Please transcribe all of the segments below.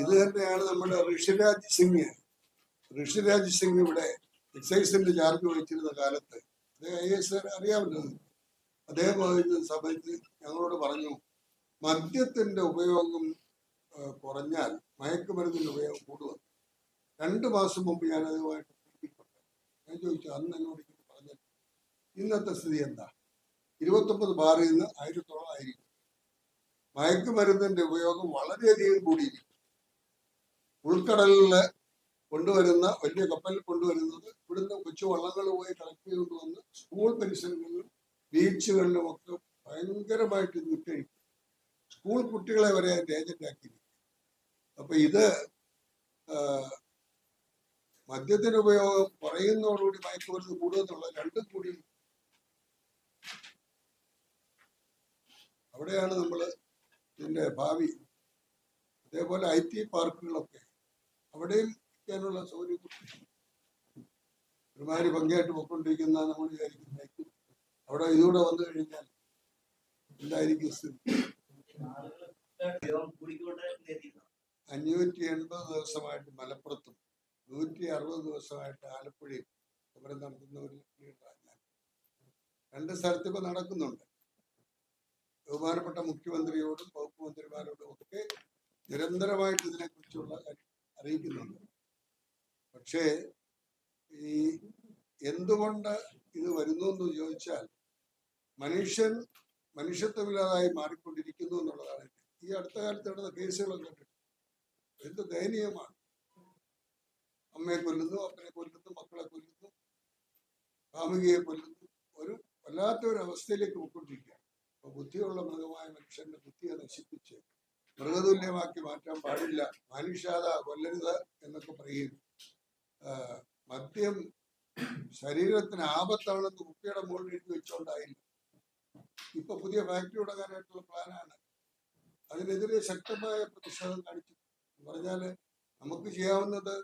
ഇത് തന്നെയാണ് നമ്മുടെ ഋഷിരാജ് സിംഗ്. ഋഷിരാജ് സിംഗ് ഇവിടെ എക്സൈസിന്റെ ചാർജ് വഹിച്ചിരുന്ന കാലത്ത് ഐ എസ് അറിയാമല്ലോ. അദ്ദേഹം വഹിച്ച സമയത്ത് ഞങ്ങളോട് പറഞ്ഞു മദ്യത്തിന്റെ ഉപയോഗം കുറഞ്ഞാൽ മയക്കുമരുന്നിന്റെ ഉപയോഗം കൂടുക. രണ്ട് മാസം മുമ്പ് ഞാൻ അതുമായിട്ട്. ഞാൻ ചോദിച്ചു അന്ന് എന്നോട് പറഞ്ഞു ഇന്നത്തെ സ്ഥിതി എന്താ? ഇരുപത്തൊമ്പത് ബാറിൽ നിന്ന് ആയിരത്തോളം ആയിരിക്കും. മയക്കുമരുന്നിന്റെ ഉപയോഗം വളരെയധികം കൂടിയിരിക്കും. ഉൾക്കടലിൽ കൊണ്ടുവരുന്ന വലിയ കപ്പലിൽ കൊണ്ടുവരുന്നത് ഇവിടുന്ന് കൊച്ചു വള്ളങ്ങൾ പോയി കളക്ട് ചെയ്തുകൊണ്ട് വന്ന് സ്കൂൾ പരിസരങ്ങളിലും ബീച്ചുകളിലും ഒക്കെ ഭയങ്കരമായിട്ട് വിറ്റഴിക്കും സ്കൂൾ കുട്ടികളെ വരെ അതിന്റെ ഏജന്റ് ആക്കിയിരിക്കും അപ്പൊ ഇത് ആ, മദ്യത്തിന്റെ ഉപയോഗം കുറയുന്നതോടുകൂടി മയക്കുമരുന്ന് കൂടുമെന്നുള്ള രണ്ടും കൂടി അവിടെയാണ് നമ്മൾ ഇതിന്റെ ഭാവി. അതേപോലെ ഐ ടി പാർക്കുകളൊക്കെ അവിടെയും ഇരിക്കാനുള്ള സൗകര്യം ഒരുമാതിരി ഭംഗിയായിട്ട് പൊക്കൊണ്ടിരിക്കുന്ന നമ്മൾ വിചാരിക്കുന്നത് അവിടെ ഇതുകൂടെ വന്നു കഴിഞ്ഞാൽ എന്തായിരിക്കും സ്ഥിതി? അഞ്ഞൂറ്റി എൺപത് ദിവസമായിട്ട് മലപ്പുറത്തും നൂറ്റി അറുപത് ദിവസമായിട്ട് ആലപ്പുഴയും സമരം നടത്തുന്ന ഒരു രണ്ട് സ്ഥലത്ത് ഇപ്പൊ നടക്കുന്നുണ്ട്. ബഹുമാനപ്പെട്ട മുഖ്യമന്ത്രിയോടും വകുപ്പ് മന്ത്രിമാരോടും ഒക്കെ നിരന്തരമായിട്ട് ഇതിനെക്കുറിച്ചുള്ള അറിയിക്കുന്നുണ്ട്. പക്ഷേ ഈ എന്തുകൊണ്ട് ഇത് വരുന്നു എന്ന് ചോദിച്ചാൽ മനുഷ്യൻ മനുഷ്യത്വമില്ലാതായി മാറിക്കൊണ്ടിരിക്കുന്നു എന്നുള്ളതാണ്. ഈ അടുത്ത കാലത്ത് നടന്ന കേസുകളൊക്കെ എന്ത് ദയനീയമാണ്. അമ്മയെ കൊല്ലുന്നു അപ്പനെ കൊല്ലുന്നു മക്കളെ കൊല്ലുന്നു കാമുകിയെ കൊല്ലുന്നു. ഒരു വല്ലാത്ത ഒരു അവസ്ഥയിലേക്ക് പോയിക്കൊണ്ടിരിക്കുകയാണ്. അപ്പൊ ബുദ്ധിയുള്ള മൃഗമായ മനുഷ്യന്റെ ബുദ്ധിയെ നശിപ്പിച്ച് മൃഗതുല്യമാക്കി മാറ്റാൻ പാടില്ല. മനുഷ്യാത കൊല്ലരുത് എന്നൊക്കെ ആഹ് മദ്യം ശരീരത്തിന് ആപത്താണെന്ന് കുപ്പിയുടെ മുകളിൽ എഴുതി വെച്ചോണ്ടായില്ല. ഇപ്പൊ പുതിയ ഫാക്ടറി തുടങ്ങാനായിട്ടുള്ള പ്ലാനാണ്. അതിനെതിരെ ശക്തമായ പ്രതിഷേധം കാണിച്ചു. പറഞ്ഞാൽ നമുക്ക് ചെയ്യാവുന്നത്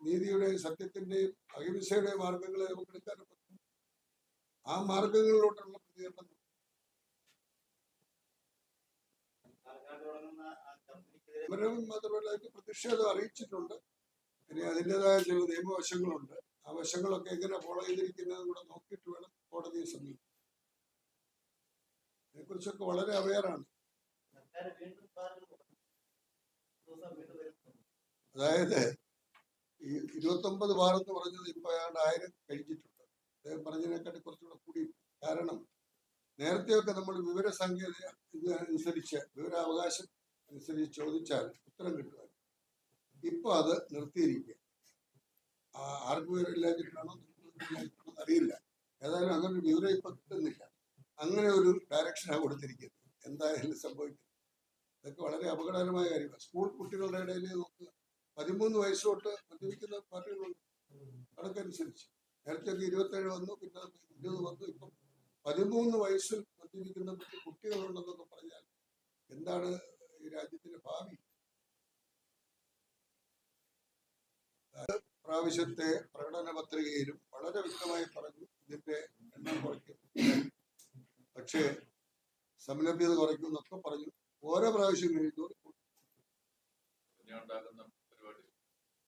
നീതിയുടെയും സത്യത്തിന്റെയും അഹിംസയുടെയും മാർഗങ്ങളെ നമുക്ക് എടുക്കാൻ പറ്റും. ആ മാർഗങ്ങളിലോട്ടുള്ള പ്രതികരണം സമരവും മാത്രമല്ല പ്രതിഷേധം അറിയിച്ചിട്ടുണ്ട്. ഇനി അതിന്റെതായ ചില നിയമവശങ്ങളുണ്ട്. ആ വശങ്ങളൊക്കെ എങ്ങനെ ഫോളോ ചെയ്തിരിക്കുന്നത് കൂടെ നോക്കിയിട്ട് വേണം കോടതിയെ സമീപിക്കാൻ. അതിനെക്കുറിച്ചൊക്കെ വളരെ അവയറാണ് അതായത് ഈ ഇരുപത്തൊമ്പത് ബാർ എന്ന് പറഞ്ഞത് ഇപ്പൊ ഏതാണ്ട് ആയിരം കഴിഞ്ഞിട്ടുണ്ട്. അദ്ദേഹം പറഞ്ഞതിനെക്കാട്ടി കുറച്ചുകൂടെ കൂടി കാരണം നേരത്തെയൊക്കെ നമ്മൾ വിവര സാങ്കേതിക ഇത് അനുസരിച്ച് വിവരാവകാശം അനുസരിച്ച് ചോദിച്ചാൽ ഉത്തരം കിട്ടുമായിരുന്നു ഇപ്പൊ അത് നിർത്തിയിരിക്കുക. ആർക്കും വിവരം ഇല്ലാതിട്ടാണോ ഇല്ലാതിട്ടാണോ അറിയില്ല. ഏതായാലും അങ്ങനെ ഒരു വിവരം ഇപ്പൊ കിട്ടുന്നില്ല. അങ്ങനെ ഒരു ഡയറക്ഷനാണ് കൊടുത്തിരിക്കുന്നത്. എന്തായാലും സംഭവിക്കും. ഇതൊക്കെ വളരെ അപകടകരമായ കാര്യമാണ്. സ്കൂൾ കുട്ടികളുടെ ഇടയിൽ നോക്കുക പതിമൂന്ന് വയസ്സ് തൊട്ട് മദ്യപിക്കുന്ന പാർട്ടികളുണ്ട്. കണക്കനുസരിച്ച് നേരത്തെയൊക്കെ ഇരുപത്തേഴ് വന്നു പിന്നെ ഇരുപത് വന്നു. ഇപ്പം പതിമൂന്ന് വയസ്സിൽ മദ്യപിക്കുന്ന കുട്ടി- കുട്ടികളുണ്ടെന്നൊക്കെ പറഞ്ഞാൽ എന്താണ് പ്രാവശ്യത്തെ പ്രകടന പത്രികയിലും വളരെ വ്യക്തമായി പറഞ്ഞു ഇതിന്റെ എണ്ണം കുറയ്ക്കും പക്ഷേ സംലഭ്യത കുറയ്ക്കും എന്നൊക്കെ പറഞ്ഞു. ഓരോ പ്രാവശ്യം കഴിഞ്ഞു